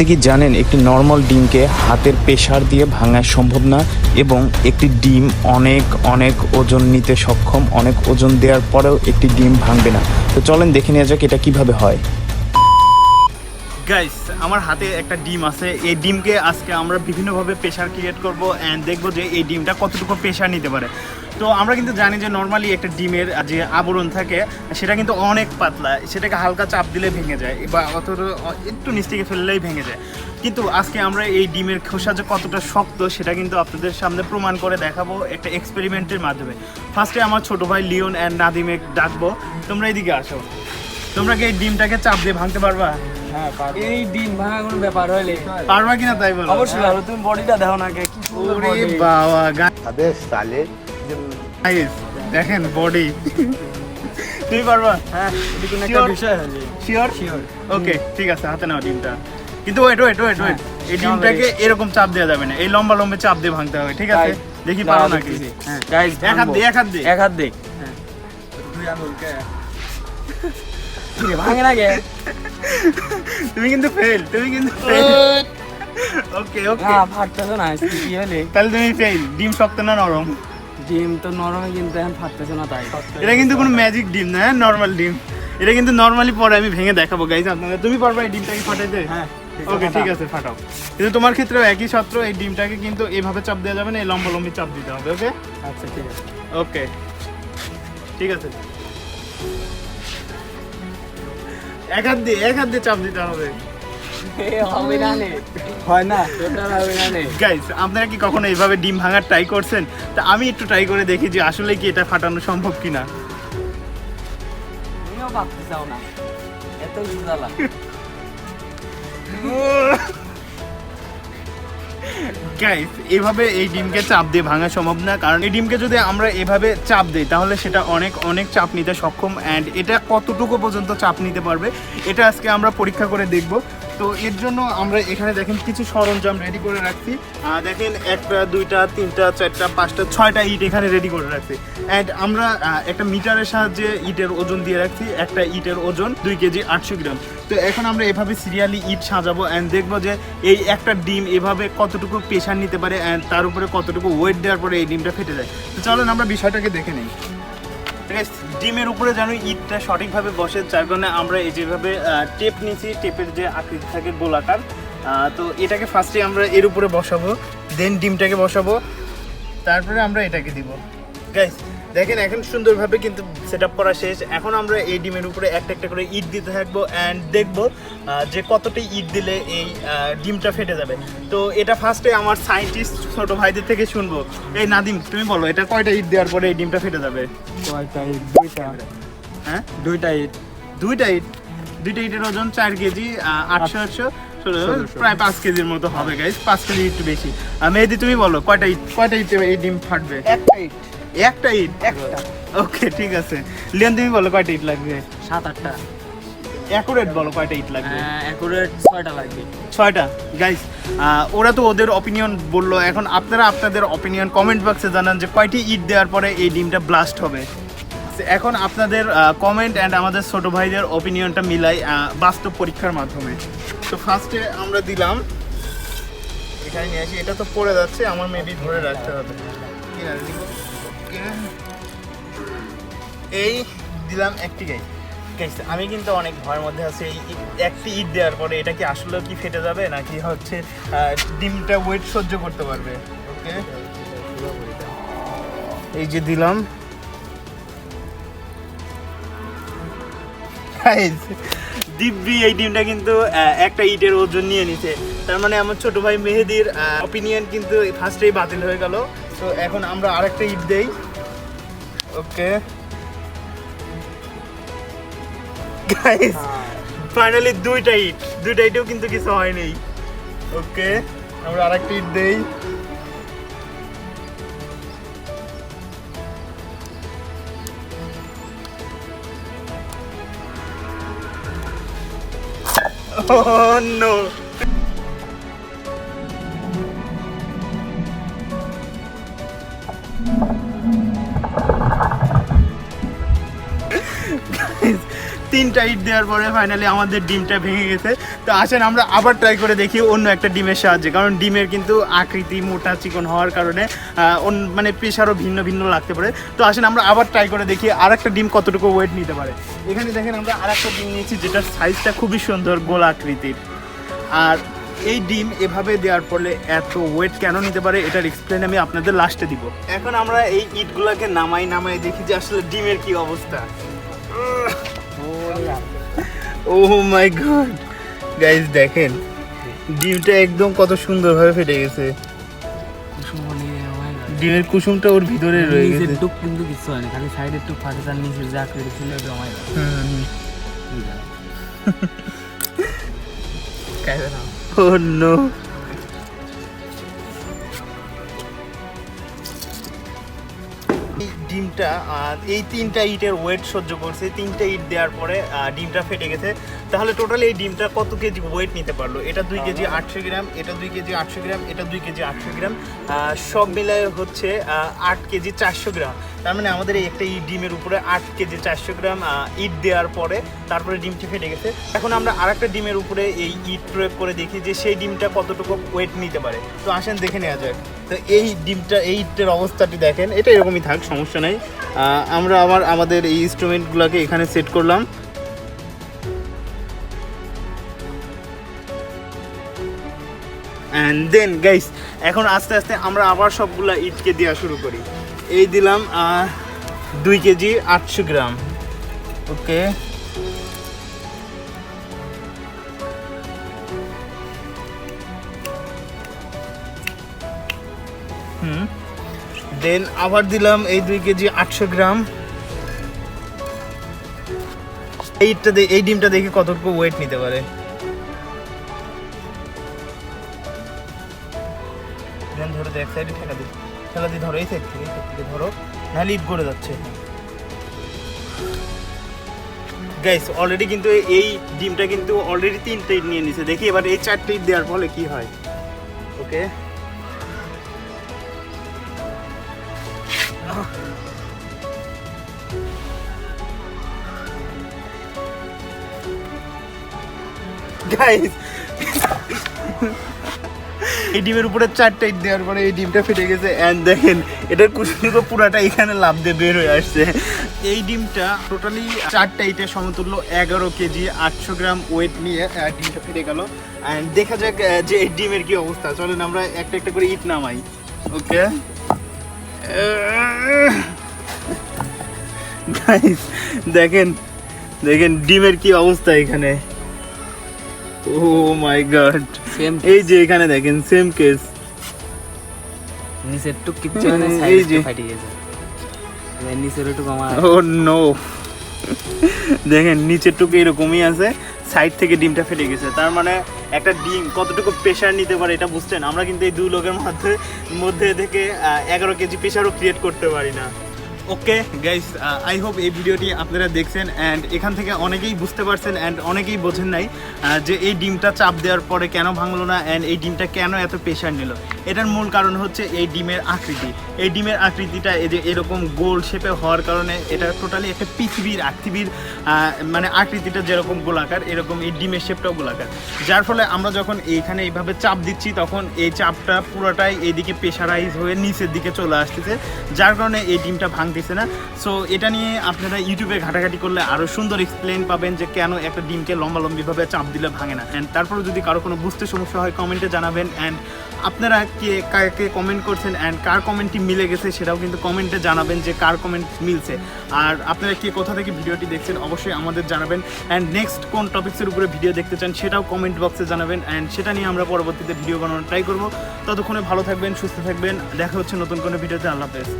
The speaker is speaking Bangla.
আপনি কি জানেন একটি নর্মাল ডিমকে হাতের প্রেশার দিয়ে ভাঙা সম্ভব না এবং একটি ডিম অনেক অনেক ওজন নিতে সক্ষম, অনেক ওজন দেওয়ার পরেও একটি ডিম ভাঙবে না। তো চলেন দেখে নেওয়া যাক এটা কীভাবে হয়। গাইস আমার হাতে একটা ডিম আছে। এই ডিমকে আজকে আমরা বিভিন্নভাবে প্রেশার ক্রিয়েট করব অ্যান্ড দেখব যে এই ডিমটা কতটুকু প্রেশার নিতে পারে। তো আমরা কিন্তু জানি যে নর্মালি একটা ডিমের যে আবরণ থাকে, সেটা কিন্তু অনেক পাতলা। সেটাকে হালকা চাপ দিলে ভেঙে যায় বা অথচ একটু নিচ থেকে ফেললেই ভেঙে যায়। কিন্তু আজকে আমরা এই ডিমের খোসা যে কতটা শক্ত, সেটা কিন্তু আপনাদের সামনে প্রমাণ করে দেখাবো একটা এক্সপেরিমেন্টের মাধ্যমে। ফার্স্টে আমার ছোট ভাই লিওন অ্যান্ড নাদিমে ডাকবো। তোমরা এদিকে আসো। তোমরা কি এই ডিমটাকে চাপ দিয়ে ভাঙতে পারবা? হ্যাঁ, পারবা। কিনা তাই অবশ্যই তুমি বডিটা দেখেন বডি তুমি পারবা? বিষয় ওকে ঠিক আছে হাতে নাও ডিমটা। কিন্তু ওয়েট ওয়েট এই ডিমটাকে এরকম চাপ দেওয়া যাবে না। এই লম্বা লম্বা চাপ দিয়ে ভাঙতে হবে ঠিক আছে? দেখি পারো না কি হ্যাঁ। এক হাত দে এক হাত দে। এক হাত দে। হ্যাঁ। ভাঙে না কে তুমি কিন্তু ফেল তুমি কিন্তু ফেল ওকে ওকে না ফাটতেছে না কি হলে? তাহলে তুমি ফেল ডিম শক্ত না নরম? ডিম তো নরমে কিন্তু এখন ফাটতেছে না তাই। এটা কিন্তু কোনো ম্যাজিক ডিম না নর্মাল ডিম। এটা কিন্তু নর্মালি পরে আমি ভেঙে দেখাবো গাইজ আপনাদের। তুমি পারবা এই ডিমটাকে ফাটাইতে? হ্যাঁ ওকে ঠিক আছে ফাটাও। কিন্তু তোমার ক্ষেত্রেও একই সত্র এই ডিমটাকে কিন্তু এইভাবে চাপ দেওয়া যাবে না এই লম্বা লম্বি চাপ দিতে হবে ওকে আচ্ছা ঠিক আছে। ওকে ঠিক আছে। এক হাত দিয়ে এক হাত দিয়ে চাপ দিতে হবে। না হয় গাইজ আপনারা কি কখনো এইভাবে ডিম ভাঙার ট্রাই করছেন? তা আমি একটু ট্রাই করে দেখি যে আসলে কি এটা ফাটানো সম্ভব কিনা। ভাবতে চাও না। এত গাইস এভাবে এই ডিমকে চাপ দিয়ে ভাঙা সম্ভব না, কারণ এই ডিমকে যদি আমরা এভাবে চাপ দিই, তাহলে সেটা অনেক অনেক চাপ নিতে সক্ষম অ্যান্ড এটা কতটুকু পর্যন্ত চাপ নিতে পারবে, এটা আজকে আমরা পরীক্ষা করে দেখব। তো এর জন্য আমরা এখানে দেখেন কিছু সরঞ্জাম রেডি করে রাখছি। দেখেন একটা, দুইটা, তিনটা, চারটা, পাঁচটা, ছয়টা ইট এখানে রেডি করে রাখছি। অ্যান্ড আমরা একটা মিটারের সাহায্যে ইটের ওজন দিয়ে রাখছি, একটা ইটের ওজন দুই কেজি আটশো গ্রাম। তো এখন আমরা এভাবে সিরিয়ালি ইট সাজাবো অ্যান্ড দেখব যে এই একটা ডিম এভাবে কতটুকু প্রেশার নিতে পারে অ্যান্ড তার উপরে কতটুকু ওয়েট দেওয়ার পরে এই ডিমটা ফেটে যায়। তো চলেন আমরা বিষয়টাকে দেখে নিই। ডিমের উপরে যেন ইটটা সঠিকভাবে বসে, যার কারণে আমরা এই যেভাবে টেপ নিয়েছি টেপের যে আকৃতি থাকে গোলাকার তো এটাকে ফার্স্টে আমরা এর উপরে বসাবো দেন ডিমটাকে বসাবো, তারপরে আমরা এটাকে দিব। গাইস দেখেন এখন সুন্দরভাবে কিন্তু সেট আপ করা শেষ। এখন আমরা এই ডিমের উপরে একটা একটা করে ইট দিতে থাকব অ্যান্ড দেখব যে কতটা ইট দিলে এই ডিমটা ফেটে যাবে। তো এটা ফার্স্টে আমার সায়েন্টিস্ট ছোট ভাইদের থেকে শুনব। এই নাদিম তুমি বলো এটা কয়টা ইট দেওয়ার পরে এই ডিমটা ফেটে যাবে? কয়টা ইট? দুইটা। হ্যাঁ? দুইটা ইট। দুইটা ইট? দুইটা ইটের ওজন চার কেজি আটশো আটশো। প্রায় পাঁচ কেজির মতো হবে গাইস পাঁচ কেজি একটু বেশি। মেহেদি তুমি বলো কয়টা ইট কয়টা ইট এই ডিম ফাটবে? একটা ইট। একটা ইট একটা। ওকে ঠিক আছে। লিয়ান তুমি বলো কয়টা ইট লাগবে? সাত আটটা। অ্যাকুরেট বলো কয়টা ইট লাগবে? অ্যাকুরেট ছয়টা লাগবে। ছয়টা? গাইস ওরা তো ওদের অপিনিয়ন বলল। এখন আপনারা আপনাদের অপিনিয়ন কমেন্ট বক্সে জানান যে কয়টি ইট দেওয়ার পরে এই ডিমটা ব্লাস্ট হবে। এখন আপনাদের কমেন্ট অ্যান্ড আমাদের ছোট ভাইদের অপিনিয়নটা মিলাই বাস্তব পরীক্ষার মাধ্যমে। তো ফার্স্টে আমরা দিলাম। এখানে নিয়ে আসি। এটা তো পড়ে যাচ্ছে আমার মেবি ধরে রাখতে হবে। কিনারে দিব। এই দিলাম একটি গাই Guys, আমি কিন্তু অনেক ভয়ের মধ্যে আছি। এই একটি ইট দেওয়ার পরে এটা কি আসলে কি ফেটে যাবে? নাকি হচ্ছে ডিমটা ওয়েট সহ্য করতে পারবে? ওকে এই যে দিলাম। দিব্যি এই ডিমটা কিন্তু একটা ইটের ওজন নিয়ে নিছে। তার মানে আমার ছোট ভাই মেহেদির অপিনিয়ন কিন্তু ফার্স্টেই বাতিল হয়ে গেল। তো এখন আমরা আরেকটা ইট দেই। ওকে গাইস ফাইনালি দুইটা ইট। দুইটা ইটেও কিন্তু কিছু হয়নি। ওকে আমরা আরেকটা ইট দেই। Oh no! তিনটা ইট দেওয়ার পরে ফাইনালি আমাদের ডিমটা ভেঙে গেছে। তো আসেন, আমরা আবার ট্রাই করে দেখি অন্য একটা ডিমের সাহায্যে। কারণ ডিমের কিন্তু আকৃতি মোটা চিকন হওয়ার কারণে মানে প্রেশারও ভিন্ন ভিন্ন লাগতে পারে। তো আসেন, আমরা আবার ট্রাই করে দেখি আর একটা ডিম কতটুকু ওয়েট নিতে পারে। এখানে দেখেন, আমরা আর একটা ডিম নিয়েছি যেটার সাইজটা খুবই সুন্দর গোল আকৃতির। আর এই ডিম এভাবে দেওয়ার ফলে এত ওয়েট কেন নিতে পারে, এটার এক্সপ্লেন আমি আপনাদের লাস্টে দিব। এখন আমরা এই ইটগুলোকে নামাই নামাই দেখি যে আসলে ডিমের কি অবস্থা। ও মাই গড গাইস দেখেন ডিমটা একদম কত সুন্দরভাবে ফেটে গেছে। ডিমের কুসুমটা ওর ভিতরে রয়ে গেছে। টুক কিন্তু কিছু হয়নি খালি সাইডের টুক ফাটে তার নিচে যা কেটে ছিল ওটা আমার ও Oh ডিমটা এই তিনটা ইটের ওয়েট সহ্য করছে। তিনটা ইট দেওয়ার পরে ডিমটা ফেটে গেছে। তাহলে টোটাল এই ডিমটা কত কেজি ওয়েট নিতে পারল? এটা দুই কেজি আটশো গ্রাম এটা দুই কেজি আটশো গ্রাম এটা দুই কেজি আটশো গ্রাম। সব মিলায় হচ্ছে আট কেজি চারশো গ্রাম। তার মানে আমাদের এই একটা ইট ডিমের উপরে আট কেজি চারশো গ্রাম ইট দেওয়ার পরে তারপরে ডিমটি ফেটে গেছে। এখন আমরা আর একটা ডিমের উপরে এই ইট প্রয়োগ করে দেখি যে সেই ডিমটা কতটুকু ওয়েট নিতে পারে। তো আসেন দেখে নেওয়া যাক। তো এই ডিমটা, এই ইটের অবস্থাটি দেখেন। এটা এরকমই থাক, সমস্যা নেই। আমরা আবার আমাদের এই ইনস্ট্রুমেন্টগুলোকে এখানে সেট করলাম। অ্যান্ড দেন গাইস এখন আস্তে আস্তে আমরা আবার সবগুলা ইটকে দেওয়া শুরু করি। এই দিলাম দুই কেজি আটশো গ্রাম। ওকে। হুম। দেন আবার দিলাম এই দুই কেজি আটশো গ্রাম। এইটা এই ডিমটা দেখে কতটুকু ওয়েট নিতে পারে? ধরো এক সাইডে দিই। ঠেলা দিয়ে ধরো, এই সাইড থেকে, এই সাইড থেকে ধরো, নাহলে ইট করে যাচ্ছে। গাইস অলরেডি কিন্তু এই ডিমটা কিন্তু অলরেডি তিনটে নিয়ে নিছে। দেখি এবার এই চারটে দেওয়ার ফলে কি হয়। ওকে গাইস এই ডিমের উপরে চারটা ইট দেওয়ার পরে এই ডিমটা ফেটে গেছে। অ্যান্ড দেখেন, এটার কুসুমটুকু পুরাটা এখানে লাভ দিয়ে বের হয়ে আসছে। এই ডিমটা টোটালি চারটা ইটের সমতুল্য, এগারো কেজি, আটশো গ্রাম ওয়েট নিয়ে ডিমটা ফেটে গেল। অ্যান্ড দেখা যাক যে এই ডিমের কি অবস্থা। চলেন আমরা একটা একটা করে ইট নামাই। ওকে দেখেন দেখেন ডিমের কি অবস্থা এখানে। ও মাই গড সেম এই যে এখানে দেখেন সেম কেস নিচের টুক কিচ্ছু এই যে। ফাটে গেছে। নিচের টুক আমার ও নো দেখেন নিচের টুকু এরকমই আছে সাইড থেকে ডিমটা ফেটে গেছে। তার মানে একটা ডিম কতটুকু প্রেশার নিতে পারে এটা বুঝছেন? আমরা কিন্তু এই দুই লোকের মধ্যে মধ্যে থেকে এগারো কেজি প্রেশারও ক্রিয়েট করতে পারি না। ওকে গাইস আই হোপ এই ভিডিওটি আপনারা দেখছেন অ্যান্ড এখান থেকে অনেকেই বুঝতে পারছেন অ্যান্ড অনেকেই বোঝেন নাই যে এই ডিমটা চাপ দেওয়ার পরে কেন ভাঙলো না অ্যান্ড এই ডিমটা কেন এত প্রেশার নিল। এটার মূল কারণ হচ্ছে এই ডিমের আকৃতি। এই ডিমের আকৃতিটা এই যে এরকম গোল শেপে হওয়ার কারণে এটা টোটালি একটা পৃথিবীর আকৃতির মানে আকৃতিটা যেরকম গোলাকার, এরকম এই ডিমের শেপটাও গোলাকার। যার ফলে আমরা যখন এইখানে এইভাবে চাপ দিচ্ছি, তখন এই চাপটা পুরোটাই এইদিকে প্রেশারাইজ হয়ে নিচের দিকে চলে আসতেছে, যার কারণে এই ডিমটা ভাঙতেছে না? সো এটা নিয়ে আপনারা ইউটিউবে ঘাটাঘাটি করলে আরও সুন্দর এক্সপ্লেন পাবেন যে কেন একটা ডিমকে লম্বালম্বিভাবে চাপ দিলে ভাঙে না। অ্যান্ড তারপরে যদি কারও কোনো বুঝতে সমস্যা হয় কমেন্টে জানাবেন। অ্যান্ড আপনারা কে, কাকে কমেন্ট করছেন অ্যান্ড কার কমেন্টটি মিলে গেছে সেটাও কিন্তু কমেন্টে জানাবেন যে কার কমেন্ট মিলছে। আর আপনারা কে কোথা থেকে ভিডিওটি দেখছেন অবশ্যই আমাদের জানাবেন। অ্যান্ড নেক্সট কোন টপিক্সের উপরে ভিডিও দেখতে চান সেটাও কমেন্ট বক্সে জানাবেন। অ্যান্ড সেটা নিয়ে আমরা পরবর্তীতে ভিডিও বানানোর ট্রাই করব। ততক্ষণে ভালো থাকবেন, সুস্থ থাকবেন। দেখা হচ্ছে নতুন কোনো ভিডিওতে আল্লাহ হাফেজ।